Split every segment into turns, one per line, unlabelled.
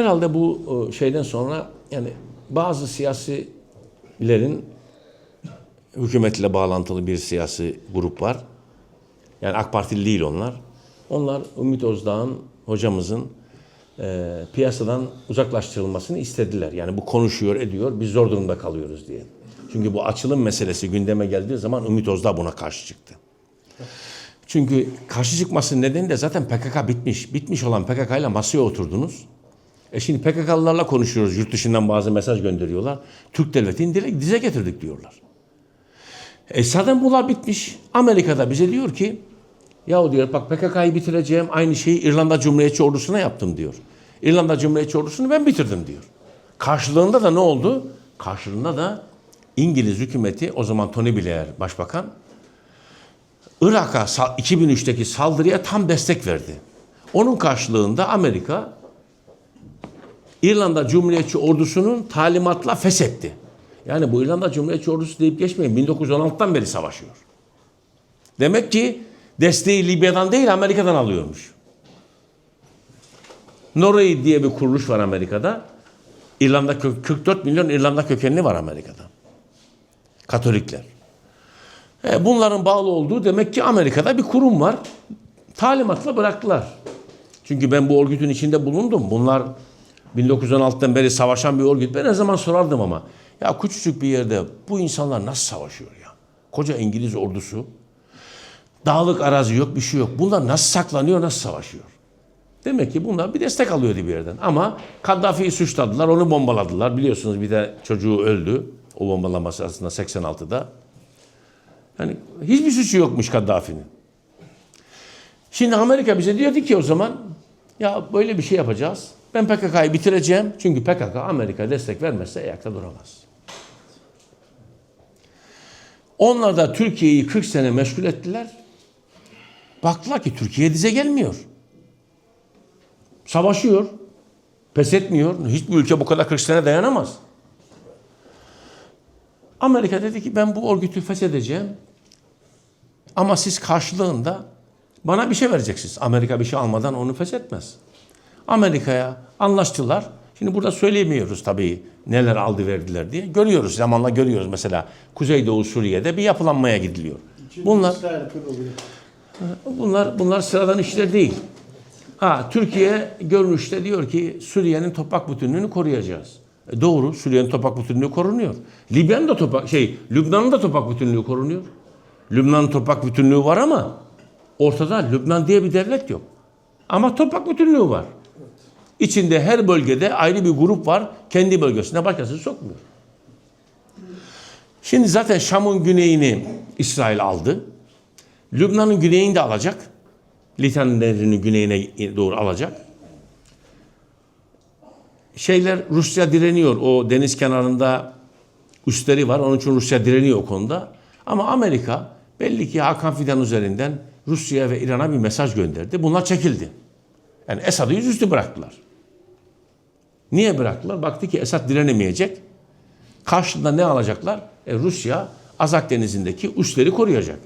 Herhalde bu e, şeyden sonra yani bazı siyasilerin hükümetle bağlantılı bir siyasi grup var. Yani AK Partili değil onlar. Onlar Ümit Özdağ'ın hocamızın e, piyasadan uzaklaştırılmasını istediler. Yani bu konuşuyor, ediyor, biz zor durumda kalıyoruz diye. Çünkü bu açılım meselesi gündeme geldiği zaman Ümit Özdağ buna karşı çıktı. Çünkü karşı çıkmasının nedeni de zaten PKK bitmiş. Bitmiş olan PKK ile masaya oturdunuz. E şimdi PKK'lılarla konuşuyoruz. Yurt dışından bazı mesaj gönderiyorlar. Türk devletini dile, dize getirdik diyorlar. E zaten bunlar bitmiş. Amerika'da bize diyor ki yahu diyor bak PKK'yı bitireceğim. Aynı şeyi İrlanda Cumhuriyetçi ordusuna yaptım diyor. İrlanda Cumhuriyetçi ordusunu ben bitirdim diyor. Karşılığında da ne oldu? Karşılığında da İngiliz hükümeti o zaman Tony Blair başbakan Irak'a sa- 2003'teki saldırıya tam destek verdi. Onun karşılığında Amerika İrlanda Cumhuriyetçi ordusunun talimatla feshetti. Yani bu İrlanda Cumhuriyetçi ordusu deyip geçmeyin 1916'dan beri savaşıyor. Demek ki desteği Libya'dan değil Amerika'dan alıyormuş. Norway diye bir kuruluş var Amerika'da. İrlanda kö- 44 milyon İrlanda kökenli var Amerika'da. Katolikler. E, bunların bağlı olduğu demek ki Amerika'da bir kurum var. Talimatla bıraktılar. Çünkü ben bu örgütün içinde bulundum. Bunlar 1916'dan beri savaşan bir örgüt. Ben ne zaman sorardım ama. Ya küçücük bir yerde bu insanlar nasıl savaşıyor ya? Koca İngiliz ordusu. Dağlık arazi yok, bir şey yok. Bunlar nasıl saklanıyor, nasıl savaşıyor? Demek ki bunlar bir destek alıyordu bir yerden. Ama Kaddafi'yi suçladılar, onu bombaladılar. Biliyorsunuz bir de çocuğu öldü. O bombalaması aslında 86'da. Yani hiçbir suçu yokmuş Kaddafi'nin. Şimdi Amerika bize diyordu ki o zaman ya böyle bir şey yapacağız. Ben PKK'yı bitireceğim. Çünkü PKK Amerika destek vermezse ayakta duramaz. Onlar da Türkiye'yi 40 sene meşgul ettiler. Baktılar ki Türkiye dize gelmiyor. Savaşıyor. Pes etmiyor. Hiçbir ülke bu kadar 40 sene dayanamaz. Amerika dedi ki ben bu örgütü feshedeceğim. Ama siz karşılığında bana bir şey vereceksiniz. Amerika bir şey almadan onu feshetmez. Amerika'ya anlaştılar. Şimdi burada söyleyemiyoruz tabii neler aldı verdiler diye. Görüyoruz zamanla görüyoruz mesela Kuzeydoğu Suriye'de bir yapılanmaya gidiliyor. Bunlar bunlar bunlar sıradan işler değil. Ha Türkiye görünüşte diyor ki Suriye'nin toprak bütünlüğünü koruyacağız. E, doğru Suriye'nin toprak bütünlüğü korunuyor. Libya'nın da toprak şey Lübnan'ın da toprak bütünlüğü korunuyor. Lübnan'ın toprak bütünlüğü var ama ortada Lübnan diye bir devlet yok. Ama toprak bütünlüğü var. İçinde her bölgede ayrı bir grup var. Kendi bölgesine başkasını sokmuyor. Şimdi zaten Şam'ın güneyini İsrail aldı. Lübnan'ın güneyini de alacak. Litan Nehri'nin güneyine doğru alacak. Şeyler Rusya direniyor. O deniz kenarında üstleri var. Onun için Rusya direniyor o konuda. Ama Amerika belli ki Hakan Fidan üzerinden Rusya ve İran'a bir mesaj gönderdi. Bunlar çekildi. Yani Esad'ı yüzüstü bıraktılar. Niye bıraktılar? Baktı ki Esad direnemeyecek. Karşılığında ne alacaklar? E, Rusya Azak Denizi'ndeki üsleri koruyacak.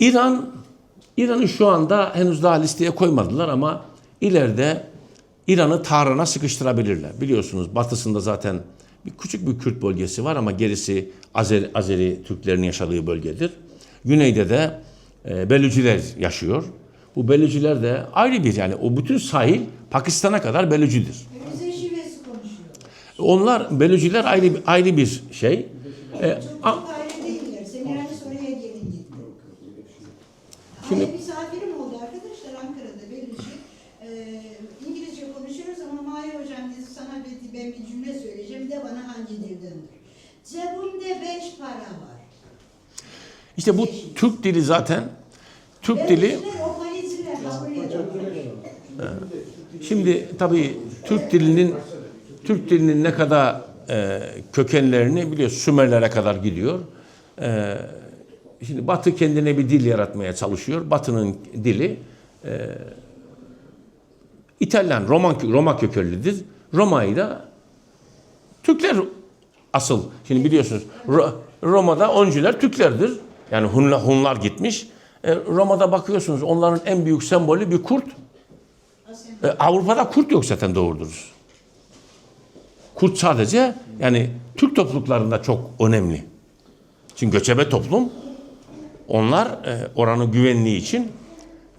İran, İran'ı şu anda henüz daha listeye koymadılar ama ileride İran'ı Tahran'a sıkıştırabilirler. Biliyorsunuz batısında zaten bir küçük bir Kürt bölgesi var ama gerisi Azeri, Azeri Türklerin yaşadığı bölgedir. Güneyde de e, Belüciler yaşıyor. Bu Belüciler de ayrı bir yani o bütün sahil Pakistan'a kadar
şivesi konuşuyor.
Onlar Belüciler ayrı ayrı bir şey. E, a-
Çok ayrı değiller. Semiran'ı oraya gelin gitti.
Şimdi-
Şimdi misafirim oldu arkadaşlar Ankara'da Belüci. Ee, İngilizce konuşuyoruz ama Mahir Hocam dedi sana bir, ben bir cümle söyleyeceğim de bana hangi dildendir? Cebimde beş para var.
işte bu Türk dili zaten Türk dili
Belüciler o valizle havlıyor.
Şimdi tabii Türk dilinin Türk dilinin ne kadar e, kökenlerini biliyoruz Sümerlere kadar gidiyor. E, şimdi Batı kendine bir dil yaratmaya çalışıyor. Batı'nın dili e, İtalyan, Roma, Roma kökenlidir. Roma'yı da Türkler asıl. Şimdi biliyorsunuz Ro- Roma'da öncüler Türklerdir. Yani Hunlar, Hunlar gitmiş. E, Roma'da bakıyorsunuz onların en büyük sembolü bir kurt. E, Avrupa'da kurt yok zaten dürüst. Kurt sadece yani Türk topluluklarında çok önemli. Çünkü göçebe toplum onlar e, oranın güvenliği için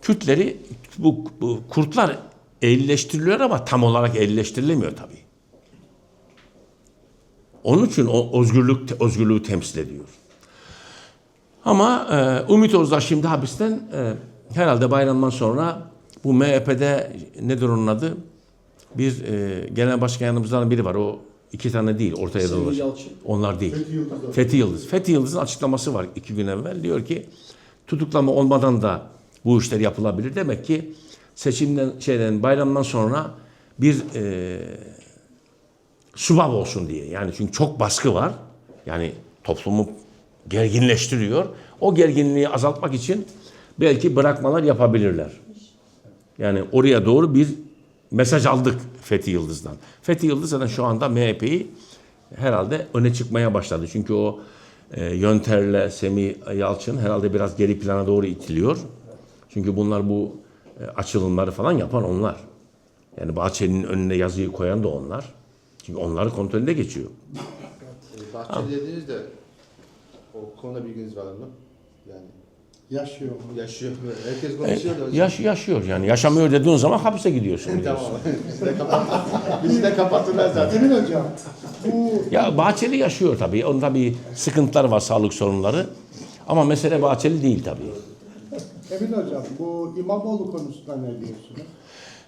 Kürtleri bu, bu kurtlar ehlileştiriliyor ama tam olarak ehlileştirilemiyor tabii. Onun için o özgürlük özgürlüğü temsil ediyor. Ama e, Ümit Özdağ şimdi hapisten e, herhalde bayramdan sonra bu MHP'de nedir onun adı? Bir e, genel başkan yanımızdan biri var. O iki tane değil ortaya.
Yalçın.
Onlar değil.
Fethi Yıldız.
Fethi Yıldız. Fethi Yıldız'ın açıklaması var iki gün evvel. Diyor ki tutuklama olmadan da bu işler yapılabilir. Demek ki seçimden şeyden bayramdan sonra bir e, subab olsun diye. Yani çünkü çok baskı var. Yani toplumu gerginleştiriyor. O gerginliği azaltmak için belki bırakmalar yapabilirler. Yani oraya doğru bir mesaj aldık Fethi Yıldız'dan. Fethi Yıldız zaten şu anda MHP'yi herhalde öne çıkmaya başladı. Çünkü o e, Yönter'le Semih Yalçın herhalde biraz geri plana doğru itiliyor. Çünkü bunlar bu e, açılımları falan yapan onlar. Yani Bahçeli'nin önüne yazıyı koyan da onlar. Çünkü onların kontrolünde geçiyor.
Bahçeli dediniz de o konuda bilginiz var mı? Yani
Yaşıyor.
yaşıyor? Herkes
E,
konuşuyor da hocam.
yaş, yaşıyor yani. Yaşamıyor dediğin zaman hapse gidiyorsun.
Tamam. Bizi de kapat. Bizi de kapatırlar zaten.
Emin Hocam, bu
Ya Bahçeli yaşıyor tabii. Onda bir sıkıntılar var, sağlık sorunları. Ama mesele Bahçeli değil tabii.
Emin Hocam, bu İmamoğlu konusunda ne diyorsunuz?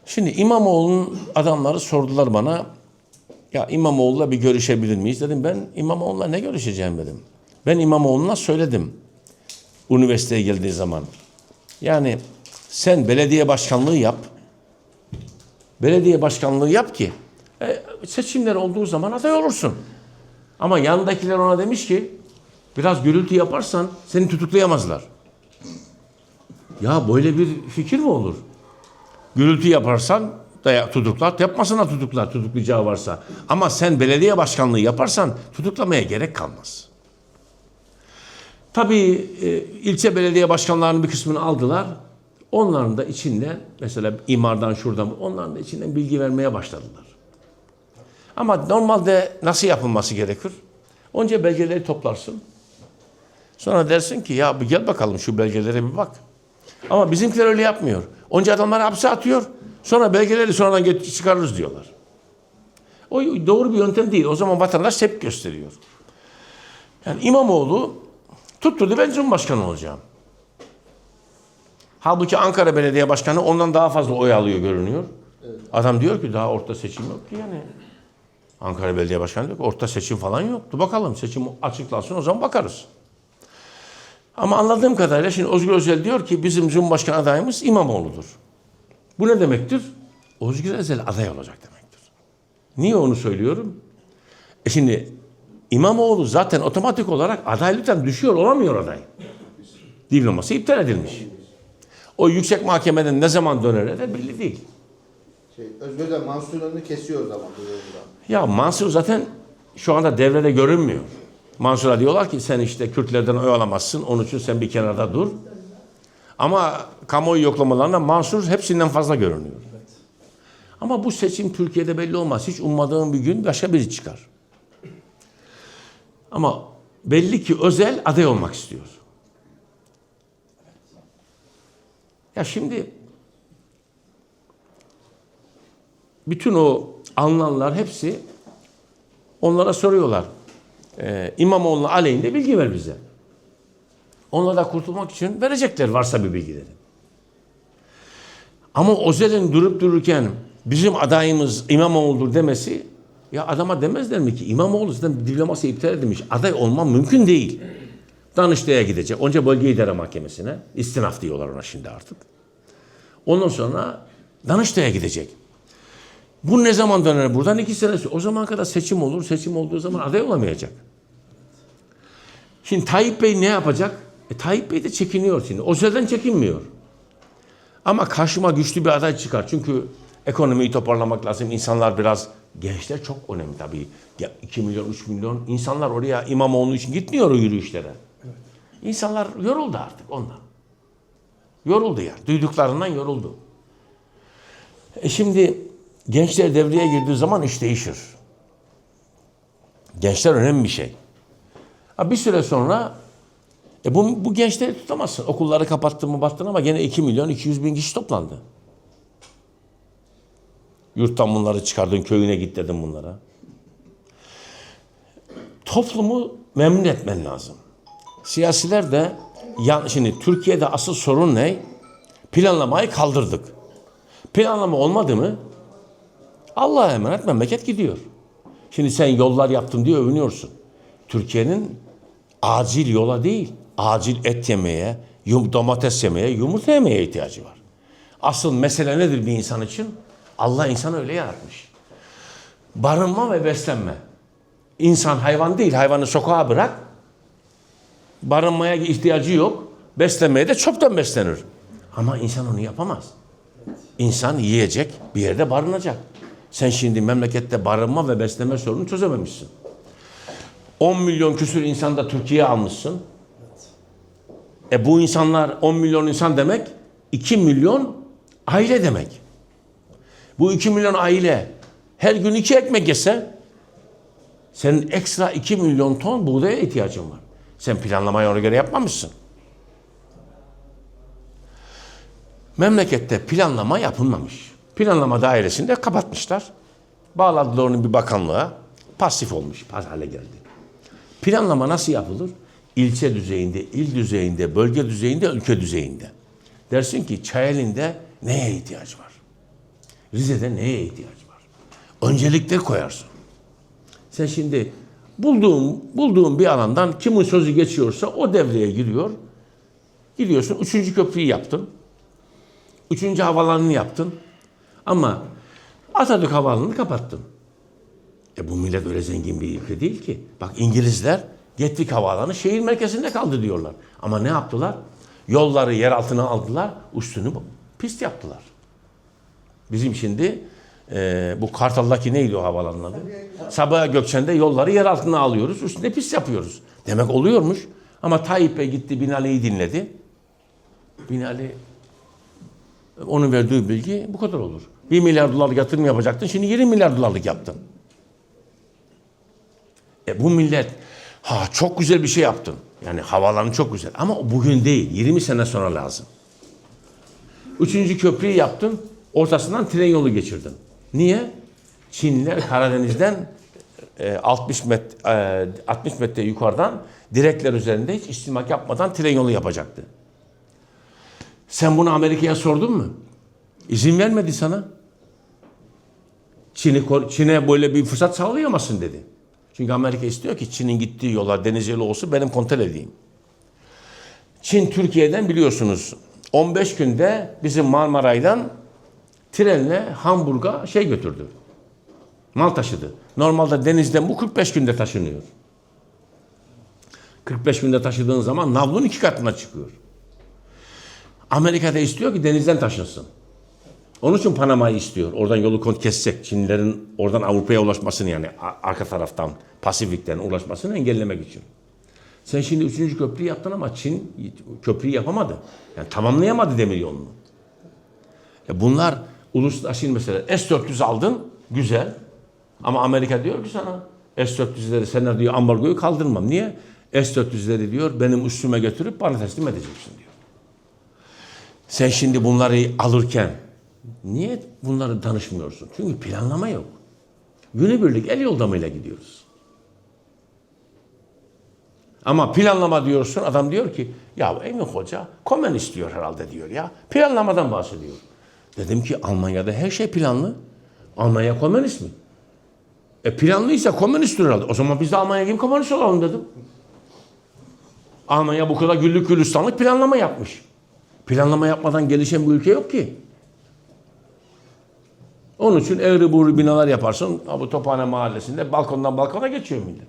Şimdi İmamoğlu'nun adamları sordular bana. Ya İmamoğlu'la bir görüşebilir miyiz? Dedim ben İmamoğlu'la ne görüşeceğim dedim. Ben İmamoğlu'na söyledim. Üniversiteye geldiği zaman. Yani sen belediye başkanlığı yap. Belediye başkanlığı yap ki e, seçimler olduğu zaman aday olursun. Ama yanındakiler ona demiş ki biraz gürültü yaparsan seni tutuklayamazlar. Ya böyle bir fikir mi olur? Gürültü yaparsan da tutuklar, yapmasına tutuklar tutuklayacağı varsa. Ama sen belediye başkanlığı yaparsan tutuklamaya gerek kalmaz. Tabii e, ilçe belediye başkanlarının bir kısmını aldılar. Onların da içinden mesela imardan şuradan onların da içinden bilgi vermeye başladılar. Ama normalde nasıl yapılması gerekir? Önce belgeleri toplarsın. Sonra dersin ki ya gel bakalım şu belgelere bir bak. Ama bizimkiler öyle yapmıyor. Önce adamları hapse atıyor. Sonra belgeleri sonradan çıkarırız diyorlar. O doğru bir yöntem değil. O zaman vatandaş tepki gösteriyor. Yani İmamoğlu tutturdu ben Cumhurbaşkanı olacağım. Halbuki Ankara Belediye Başkanı ondan daha fazla oy alıyor görünüyor. Adam diyor ki daha orta seçim yok ki yani. Ankara Belediye Başkanı diyor ki orta seçim falan yoktu. Bakalım seçim açıklansın o zaman bakarız. Ama anladığım kadarıyla şimdi Özgür Özel diyor ki bizim Cumhurbaşkanı adayımız İmamoğlu'dur. Bu ne demektir? Özgür Özel aday olacak demektir. Niye onu söylüyorum? E şimdi İmamoğlu zaten otomatik olarak adaylıktan düşüyor, olamıyor aday. Diploması iptal edilmiş. O yüksek mahkemeden ne zaman döner de belli değil.
Şey, Özgür de Mansur'unu kesiyor o zaman.
Ya Mansur zaten şu anda devrede görünmüyor. Mansur'a diyorlar ki sen işte Kürtlerden oy alamazsın. Onun için sen bir kenarda dur. Ama kamuoyu yoklamalarında Mansur hepsinden fazla görünüyor. Ama bu seçim Türkiye'de belli olmaz. Hiç ummadığın bir gün başka biri çıkar. Ama belli ki özel aday olmak istiyor. Ya şimdi bütün o alınanlar hepsi onlara soruyorlar. Ee, İmamoğlu'nun aleyhinde bilgi ver bize. Onlar da kurtulmak için verecekler varsa bir bilgileri. Ama Özel'in durup dururken bizim adayımız İmamoğlu'dur demesi ya adama demezler mi ki İmamoğlu zaten diploması iptal edilmiş. Aday olmam mümkün değil. Danıştay'a gidecek. Önce bölge idare mahkemesine. istinaf diyorlar ona şimdi artık. Ondan sonra Danıştay'a gidecek. Bu ne zaman döner? Buradan iki sene sonra. O zaman kadar seçim olur. Seçim olduğu zaman aday olamayacak. Şimdi Tayyip Bey ne yapacak? E, Tayyip Bey de çekiniyor şimdi. Özelden çekinmiyor. Ama karşıma güçlü bir aday çıkar. Çünkü ekonomiyi toparlamak lazım. İnsanlar biraz, gençler çok önemli tabii. Ya 2 milyon, 3 milyon insanlar oraya İmamoğlu için gitmiyor o yürüyüşlere. İnsanlar yoruldu artık ondan. Yoruldu ya. Duyduklarından yoruldu. E şimdi gençler devreye girdiği zaman iş değişir. Gençler önemli bir şey. Ha bir süre sonra e bu, bu gençleri tutamazsın. Okulları kapattın mı battın ama gene 2 milyon 200 bin kişi toplandı. Yurttan bunları çıkardın, köyüne git dedim bunlara. Toplumu memnun etmen lazım. Siyasiler de şimdi Türkiye'de asıl sorun ne? Planlamayı kaldırdık. Planlama olmadı mı? Allah'a emanet memleket gidiyor. Şimdi sen yollar yaptım diye övünüyorsun. Türkiye'nin acil yola değil, acil et yemeye, domates yemeye, yumurta yemeye ihtiyacı var. Asıl mesele nedir bir insan için? Allah insanı öyle yaratmış. Barınma ve beslenme. İnsan hayvan değil, hayvanı sokağa bırak. Barınmaya ihtiyacı yok. Beslenmeye de çöpten beslenir. Ama insan onu yapamaz. İnsan yiyecek, bir yerde barınacak. Sen şimdi memlekette barınma ve beslenme sorunu çözememişsin. 10 milyon küsür insan da Türkiye'ye almışsın. E bu insanlar 10 milyon insan demek 2 milyon aile demek. Bu 2 milyon aile her gün iki ekmek yese senin ekstra 2 milyon ton buğdaya ihtiyacın var. Sen planlamayı ona göre yapmamışsın. Memlekette planlama yapılmamış. Planlama dairesinde kapatmışlar. Bağladılar onu bir bakanlığa. Pasif olmuş, pas hale geldi. Planlama nasıl yapılır? İlçe düzeyinde, il düzeyinde, bölge düzeyinde, ülke düzeyinde. Dersin ki Çayeli'nde neye ihtiyaç var? Rize'de neye ihtiyaç var? Öncelikleri koyarsın. Sen şimdi bulduğun, bulduğun bir alandan kimin sözü geçiyorsa o devreye giriyor. Gidiyorsun üçüncü köprüyü yaptın. Üçüncü havalanını yaptın. Ama Atatürk Havaalanı'nı kapattın. E bu millet öyle zengin bir ülke değil ki. Bak İngilizler Gatwick Havaalanı şehir merkezinde kaldı diyorlar. Ama ne yaptılar? Yolları yer altına aldılar, üstünü pist yaptılar. Bizim şimdi e, bu Kartal'daki neydi o havaalanının adı? Sabaha Gökçen'de yolları yer altına alıyoruz, üstüne pist yapıyoruz. Demek oluyormuş. Ama Tayyip Bey gitti Binali'yi dinledi. Binali onun verdiği bilgi bu kadar olur. 1 milyar dolarlık yatırım yapacaktın, şimdi 20 milyar dolarlık yaptın. E bu millet ha çok güzel bir şey yaptın. Yani havalanı çok güzel ama bugün değil 20 sene sonra lazım. Üçüncü köprüyü yaptın ortasından tren yolu geçirdin. Niye? Çinliler Karadeniz'den e, 60 metre, e, 60 metre yukarıdan direkler üzerinde hiç istimak yapmadan tren yolu yapacaktı. Sen bunu Amerika'ya sordun mu? İzin vermedi sana. Çin'i, Çin'e böyle bir fırsat sağlayamazsın dedi. Çünkü Amerika istiyor ki Çin'in gittiği yollar deniz yolu olsun benim kontrol edeyim. Çin Türkiye'den biliyorsunuz 15 günde bizim Marmaray'dan trenle Hamburg'a şey götürdü. Mal taşıdı. Normalde denizden bu 45 günde taşınıyor. 45 günde taşıdığın zaman navlun iki katına çıkıyor. Amerika'da istiyor ki denizden taşınsın. Onun için Panama'yı istiyor. Oradan yolu kont kesecek. Çinlilerin oradan Avrupa'ya ulaşmasını yani arka taraftan Pasifik'ten ulaşmasını engellemek için. Sen şimdi üçüncü köprüyü yaptın ama Çin köprüyü yapamadı. Yani tamamlayamadı demir yolunu. E bunlar uluslararası mesela S-400 aldın güzel. Ama Amerika diyor ki sana S-400'leri senler diyor ambargoyu kaldırmam. Niye? S-400'leri diyor benim üstüme götürüp bana teslim edeceksin diyor. Sen şimdi bunları alırken niye bunları danışmıyorsun? Çünkü planlama yok. Günübirlik el yordamıyla gidiyoruz. Ama planlama diyorsun adam diyor ki ya Emin Hoca komen istiyor herhalde diyor ya. Planlamadan bahsediyor. Dedim ki Almanya'da her şey planlı. Almanya komünist mi? E planlıysa komünisttir herhalde. O zaman biz de Almanya gibi komünist olalım dedim. Almanya bu kadar güllük gülistanlık planlama yapmış. Planlama yapmadan gelişen bir ülke yok ki. Onun için eğri buğru binalar yaparsın. Bu Tophane Mahallesi'nde balkondan balkona geçiyor millet.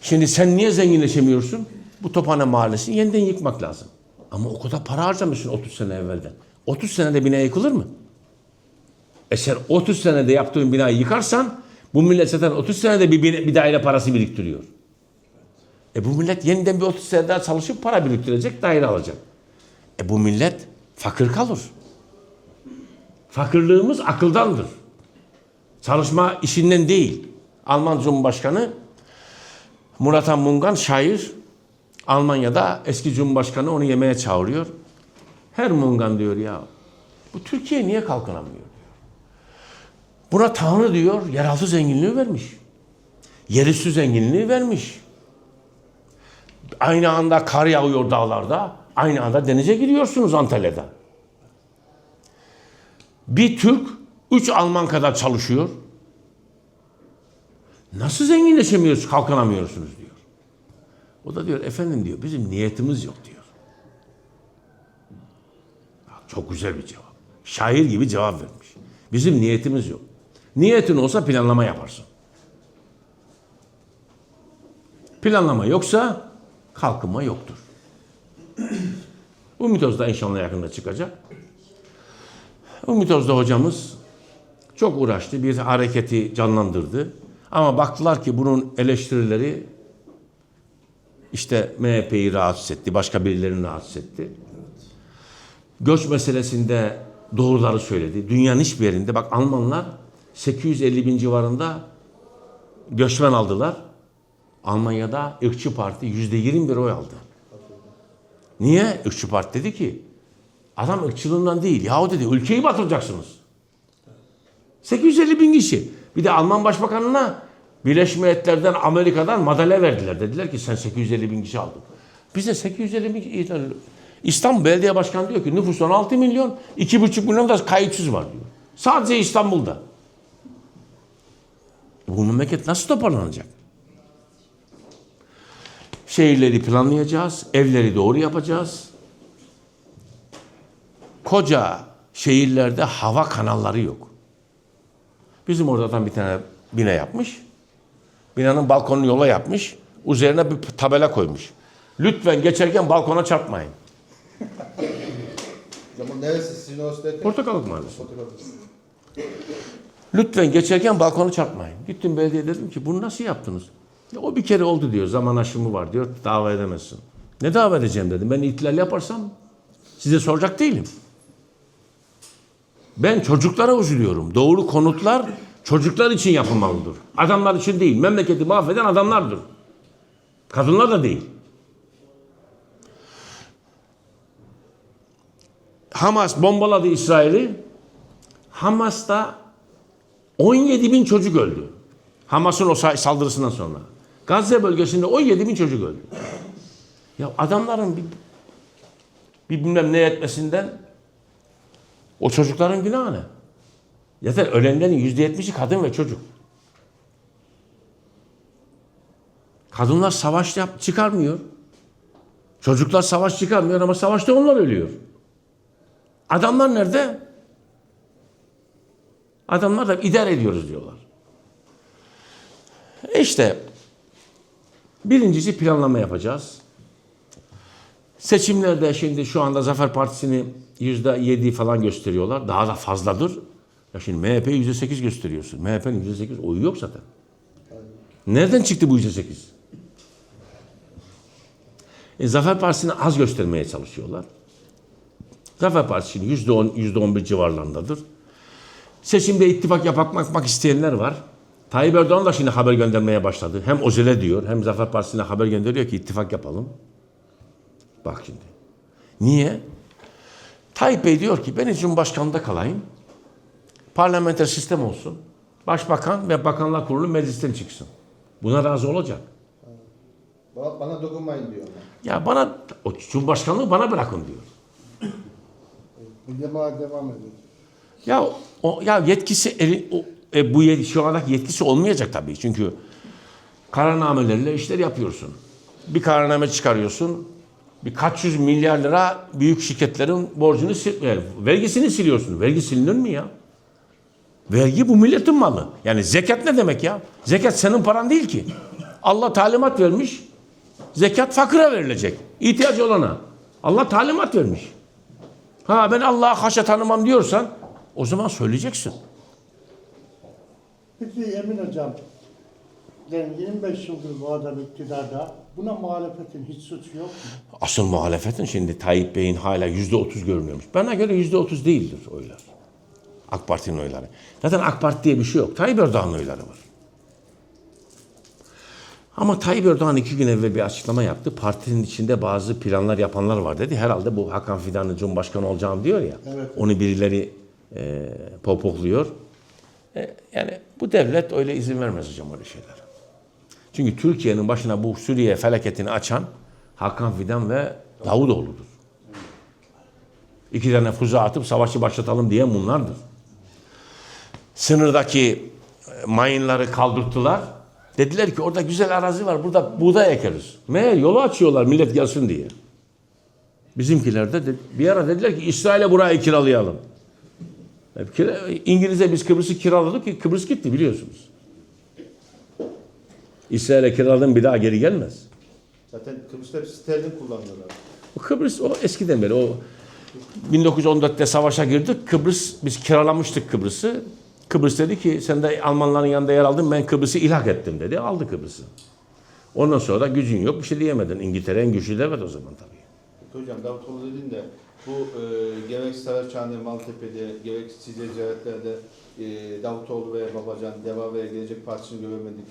Şimdi sen niye zenginleşemiyorsun? Bu Tophane Mahallesi'ni yeniden yıkmak lazım. Ama o kadar para harcamışsın 30 sene evvelden. 30 senede bina yıkılır mı? E sen 30 senede yaptığın binayı yıkarsan bu millet zaten 30 senede bir, bir daire parası biriktiriyor. E bu millet yeniden bir 30 sene daha çalışıp para biriktirecek, daire alacak. E bu millet fakir kalır. Fakirliğimiz akıldandır. Çalışma işinden değil. Alman Cumhurbaşkanı Murat Han Mungan şair Almanya'da eski Cumhurbaşkanı onu yemeğe çağırıyor. Her Mungan diyor ya bu Türkiye niye kalkınamıyor. Buna Tanrı diyor yeraltı zenginliği vermiş. Yerüstü zenginliği vermiş. Aynı anda kar yağıyor dağlarda. Aynı anda denize giriyorsunuz Antalya'da. Bir Türk üç Alman kadar çalışıyor. Nasıl zenginleşemiyoruz, kalkınamıyorsunuz diyor. O da diyor efendim diyor bizim niyetimiz yok diyor. Çok güzel bir cevap. Şair gibi cevap vermiş. Bizim niyetimiz yok. Niyetin olsa planlama yaparsın. Planlama yoksa kalkınma yoktur. Bu mitozda inşallah yakında çıkacak. Bu mitozda hocamız çok uğraştı. Bir hareketi canlandırdı. Ama baktılar ki bunun eleştirileri işte MHP'yi rahatsız etti. Başka birilerini rahatsız etti. Göç meselesinde doğruları söyledi. Dünyanın hiçbir yerinde bak Almanlar 850 bin civarında göçmen aldılar. Almanya'da ırkçı parti yüzde 21 oy aldı. Niye? Irkçı parti dedi ki adam ırkçılığından değil. Yahu dedi ülkeyi batıracaksınız. 850 bin kişi. Bir de Alman Başbakanına Birleşmiş Milletler'den Amerika'dan madalya verdiler. Dediler ki sen 850 bin kişi aldın. Biz de 850 bin kişi. İstanbul Belediye Başkanı diyor ki nüfus 16 milyon, 2,5 milyon da kayıtsız var diyor. Sadece İstanbul'da. Bu memleket nasıl toparlanacak? Şehirleri planlayacağız, evleri doğru yapacağız. Koca şehirlerde hava kanalları yok. Bizim oradan bir tane bina yapmış. Binanın balkonunu yola yapmış. Üzerine bir tabela koymuş. Lütfen geçerken balkona çarpmayın.
Zaman neresi derken?
Portakallık Mahallesi. Lütfen geçerken balkonu çarpmayın. Gittim belediye dedim ki bunu nasıl yaptınız? Ya o bir kere oldu diyor. Zaman aşımı var diyor. Dava edemezsin. Ne dava edeceğim dedim. Ben ihtilal yaparsam size soracak değilim. Ben çocuklara üzülüyorum. Doğru konutlar çocuklar için yapılmalıdır. Adamlar için değil. Memleketi mahveden adamlardır. Kadınlar da değil. Hamas bombaladı İsrail'i. Hamas'ta 17 bin çocuk öldü. Hamas'ın o sa- saldırısından sonra. Gazze bölgesinde 17 bin çocuk öldü. Ya adamların bir, bir bilmem ne etmesinden o çocukların günahı ne? Zaten ölenlerin yüzde yetmişi kadın ve çocuk. Kadınlar savaş yap çıkarmıyor. Çocuklar savaş çıkarmıyor ama savaşta onlar ölüyor. Adamlar nerede? Adamlar da idare ediyoruz diyorlar. İşte birincisi planlama yapacağız. Seçimlerde şimdi şu anda Zafer Partisi'ni yüzde yedi falan gösteriyorlar. Daha da fazladır. Ya şimdi MHP yüzde sekiz gösteriyorsun. MHP'nin yüzde sekiz oyu yok zaten. Nereden çıktı bu yüzde sekiz? E, Zafer Partisi'ni az göstermeye çalışıyorlar. Zafer Partisi şimdi yüzde on, yüzde on bir civarlarındadır. Seçimde ittifak yapmak isteyenler var. Tayyip Erdoğan da şimdi haber göndermeye başladı. Hem Özel'e diyor hem Zafer Partisi'ne haber gönderiyor ki ittifak yapalım. Bak şimdi. Niye? Tayyip Bey diyor ki ben Cumhurbaşkanı'nda kalayım. Parlamenter sistem olsun. Başbakan ve Bakanlar Kurulu meclisten çıksın. Buna razı olacak.
Bana, bana dokunmayın diyor.
Ya bana o Cumhurbaşkanlığı bana bırakın diyor.
Cemaat devam ediyor.
Ya o ya yetkisi eli, o, e, bu yet, şu andaki yetkisi olmayacak tabii. Çünkü kararnamelerle işler yapıyorsun. Bir kararname çıkarıyorsun. Birkaç yüz milyar lira büyük şirketlerin borcunu sil, yani vergisini siliyorsun. Vergi silinir mi ya? Vergi bu milletin malı. Yani zekat ne demek ya? Zekat senin paran değil ki. Allah talimat vermiş. Zekat fakire verilecek. İhtiyacı olana. Allah talimat vermiş. Ha ben Allah'a haşa tanımam diyorsan o zaman söyleyeceksin.
Peki Emin Hocam, yani 25 yıldır bu adam iktidarda. Buna muhalefetin hiç suçu yok mu?
Asıl muhalefetin şimdi Tayyip Bey'in hala yüzde otuz görünüyormuş. Bana göre yüzde otuz değildir oylar. AK Parti'nin oyları. Zaten AK Parti diye bir şey yok. Tayyip Erdoğan'ın oyları var. Ama Tayyip Erdoğan iki gün evvel bir açıklama yaptı. Partinin içinde bazı planlar yapanlar var dedi. Herhalde bu Hakan Fidan'ın Cumhurbaşkanı olacağım diyor ya.
Evet.
Onu birileri e, popokluyor. E, yani bu devlet öyle izin vermez hocam öyle şeyler. Çünkü Türkiye'nin başına bu Suriye felaketini açan Hakan Fidan ve Davutoğlu'dur. İki tane füze atıp savaşı başlatalım diyen bunlardır. Sınırdaki e, mayınları kaldırttılar. Dediler ki orada güzel arazi var. Burada buğday ekeriz. Meğer yolu açıyorlar millet gelsin diye. Bizimkiler de bir ara dediler ki İsrail'e burayı kiralayalım. Kira- İngiliz'e biz Kıbrıs'ı kiraladık ki Kıbrıs gitti biliyorsunuz. İsrail'e kiraladın bir daha geri gelmez.
Zaten Kıbrıs'ta sterlin kullanıyorlar.
O Kıbrıs o eskiden beri o 1914'te savaşa girdik. Kıbrıs biz kiralamıştık Kıbrıs'ı. Kıbrıs dedi ki sen de Almanların yanında yer aldın ben Kıbrıs'ı ilhak ettim dedi. Aldı Kıbrıs'ı. Ondan sonra da gücün yok bir şey diyemedin. İngiltere en güçlü devlet o zaman tabii.
Peki hocam Davutoğlu dedin de bu e, gerek Saraçhane, Maltepe'de gerek size ziyaretlerde e, Davutoğlu ve Babacan, Deva ve Gelecek Partisi'ni göremedik.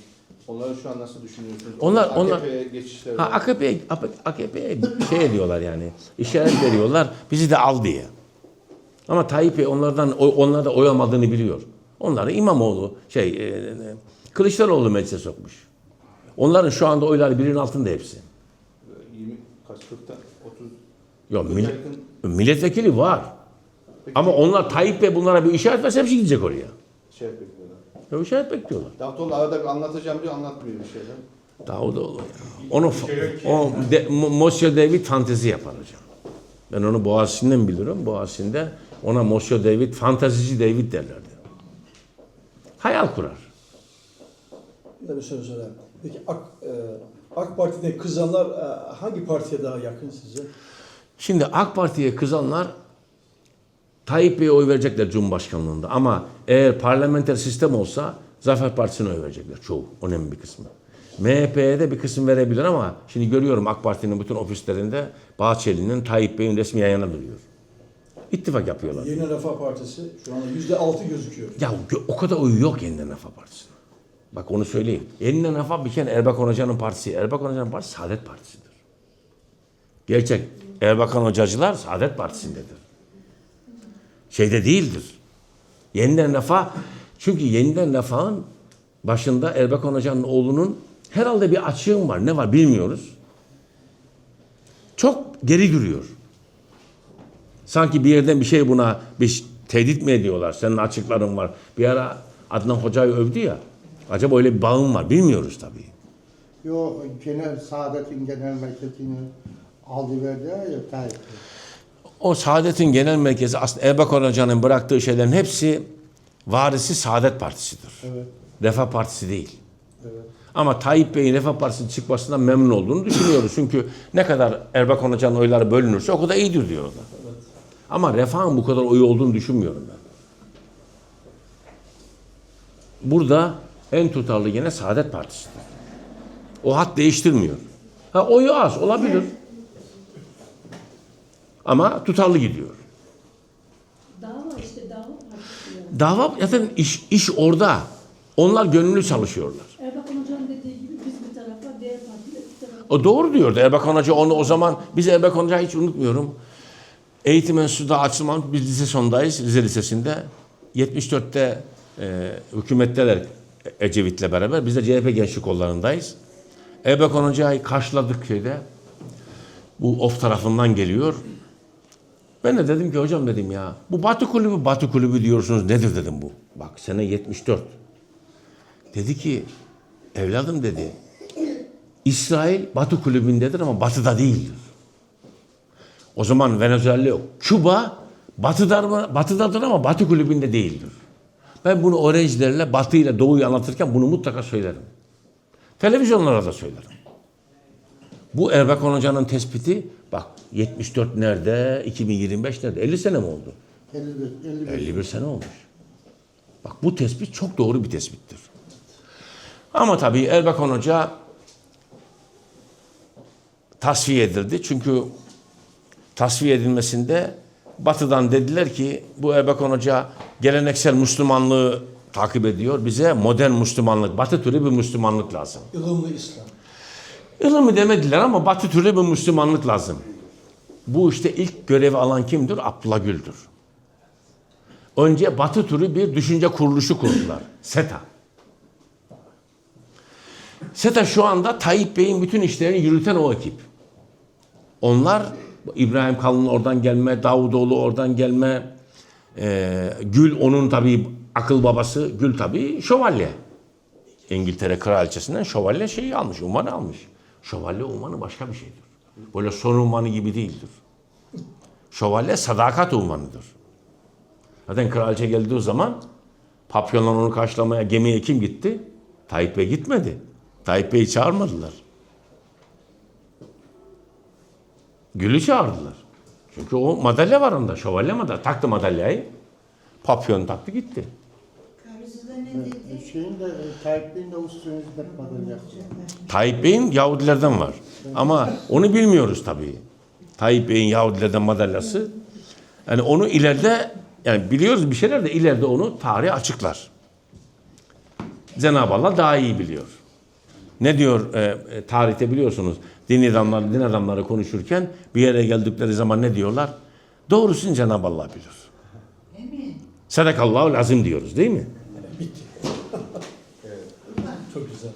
Onları şu an nasıl düşünüyorsunuz?
Onlar- onlar-
AKP'ye geçişleri
Ha. AKP'ye AKP'ye şey ediyorlar yani. işaret veriyorlar. Bizi de al diye. Ama Tayyip Bey onlardan onlar da oy almadığını biliyor. Onları İmamoğlu şey e, e, Kılıçdaroğlu meclise sokmuş. Onların şu anda oyları birinin altında hepsi.
20 kaç 40'tan 30
Yok
40'a
millet, milletvekili var.
Peki,
Ama onlar Tayyip Bey bunlara bir işaret verse hepsi gidecek oraya.
şey bekliyorlar.
Ya işaret bekliyorlar.
Davutoğlu arada bir anlatacağım diyor anlatmıyor bir şeyler.
Davutoğlu ya. Onu o de, Mo- Monsieur David fantezi yapar hocam. Ben onu Boğaziçi'nden bilirim. Boğaziçi'nde ona Monsieur David, fantazici David derlerdi. Hayal kurar.
Bir bir soru sorayım. Peki AK, e, AK Parti'de kızanlar e, hangi partiye daha yakın size?
Şimdi AK Parti'ye kızanlar Tayyip Bey'e oy verecekler Cumhurbaşkanlığında. Ama eğer parlamenter sistem olsa Zafer Partisi'ne oy verecekler çoğu. Önemli bir kısmı. MHP'ye de bir kısım verebilir ama şimdi görüyorum AK Parti'nin bütün ofislerinde Bahçeli'nin Tayyip Bey'in resmi yayına duruyor. İttifak yapıyorlar.
Yeni Refah Partisi şu anda yüzde altı gözüküyor.
Ya o kadar oyu yok Yeniden Refah Partisi'nin. Bak onu söyleyeyim. Yeniden Refah bir kere Erbakan Hoca'nın partisi. Erbakan Hoca'nın partisi Saadet Partisi'dir. Gerçek Erbakan Hocacılar Saadet Partisi'ndedir. Şeyde değildir. Yeniden Refah çünkü Yeniden Refah'ın başında Erbakan Hoca'nın oğlunun herhalde bir açığım var. Ne var bilmiyoruz. Çok geri duruyor. Sanki bir yerden bir şey buna bir tehdit mi ediyorlar? Senin açıkların var. Bir ara Adnan Hoca'yı övdü ya. Acaba öyle bir bağım var. Bilmiyoruz tabii.
Yo genel Saadet'in genel merkezini aldı verdi ya Tayyip.
O Saadet'in genel merkezi aslında Erbakan Hoca'nın bıraktığı şeylerin hepsi varisi Saadet Partisi'dir.
Evet.
Refah Partisi değil.
Evet.
Ama Tayyip Bey'in Refah Partisi çıkmasından memnun olduğunu düşünüyoruz. Çünkü ne kadar Erbakan Hoca'nın oyları bölünürse o kadar iyidir diyorlar. Ama Refah'ın bu kadar oyu olduğunu düşünmüyorum ben. Burada en tutarlı yine Saadet Partisi'dir. O hat değiştirmiyor. Ha oyu az olabilir. Ama tutarlı gidiyor.
Dava işte dava.
Dava zaten iş, iş orada. Onlar gönüllü çalışıyorlar.
Erbakan Hoca'nın dediği gibi biz bir tarafa, diğer partiler bir tarafa.
O doğru diyordu Erbakan Hoca onu o zaman biz Erbakan Hoca'yı hiç unutmuyorum. Eğitim Enstitüsü'de açılmam biz lise sondayız Rize Lisesi'nde. 74'te e, hükümetteler Ecevit'le beraber. Biz de CHP gençlik kollarındayız. Erbakan Hoca'yı karşıladık şeyde. Bu of tarafından geliyor. Ben de dedim ki hocam dedim ya bu Batı kulübü Batı kulübü diyorsunuz nedir dedim bu. Bak sene 74. Dedi ki evladım dedi İsrail Batı kulübündedir ama Batı'da değildir. O zaman Venezuela yok. Küba Batı'da mı? Batı'dadır ama Batı kulübünde değildir. Ben bunu öğrencilerle Batı ile Doğu'yu anlatırken bunu mutlaka söylerim. Televizyonlara da söylerim. Bu Erbakan Hoca'nın tespiti bak 74 nerede, 2025 nerede? 50 sene mi oldu?
51, 51.
51 sene olmuş. Bak bu tespit çok doğru bir tespittir. Ama tabii Erbakan Hoca tasfiye edildi. Çünkü tasfiye edilmesinde Batı'dan dediler ki bu Erbakan Hoca geleneksel Müslümanlığı takip ediyor. Bize modern Müslümanlık, batı türü bir Müslümanlık lazım.
ılımlı İslam.
Ilımı demediler ama batı türü bir Müslümanlık lazım. Bu işte ilk görevi alan kimdir? Abdullah Gül'dür. Önce batı türü bir düşünce kuruluşu kurdular. SETA. SETA şu anda Tayyip Bey'in bütün işlerini yürüten o ekip. Onlar İbrahim Kalın oradan gelme, Davutoğlu oradan gelme, e, Gül onun tabii akıl babası, Gül tabii şövalye. İngiltere kraliçesinden şövalye şeyi almış, unvanı almış. Şövalye unvanı başka bir şeydir. Böyle son unvanı gibi değildir. Şövalye sadakat unvanıdır. Zaten kraliçe geldiği zaman papyonla onu karşılamaya gemiye kim gitti? Tayyip Bey gitmedi. Tayyip Bey'i çağırmadılar. Gül'ü çağırdılar. Çünkü o madalya var onda. Şövalye madalya. Taktı madalyayı. Papyon taktı gitti.
Şeyin de e, Tayyip Bey'in de Avusturya Hizmet Madalyası.
Tayyip Bey'in Yahudilerden var. Ama onu bilmiyoruz tabii. Tayyip Bey'in Yahudilerden madalyası. Yani onu ileride yani biliyoruz bir şeyler de ileride onu tarih açıklar. Cenab-ı Allah daha iyi biliyor. Ne diyor e, e, tarihte biliyorsunuz din adamları, din adamları konuşurken bir yere geldikleri zaman ne diyorlar? Doğrusunu Cenab-ı Allah bilir.
Mi?
Sadakallahu lazım diyoruz değil mi?
Bitti. Çok güzel.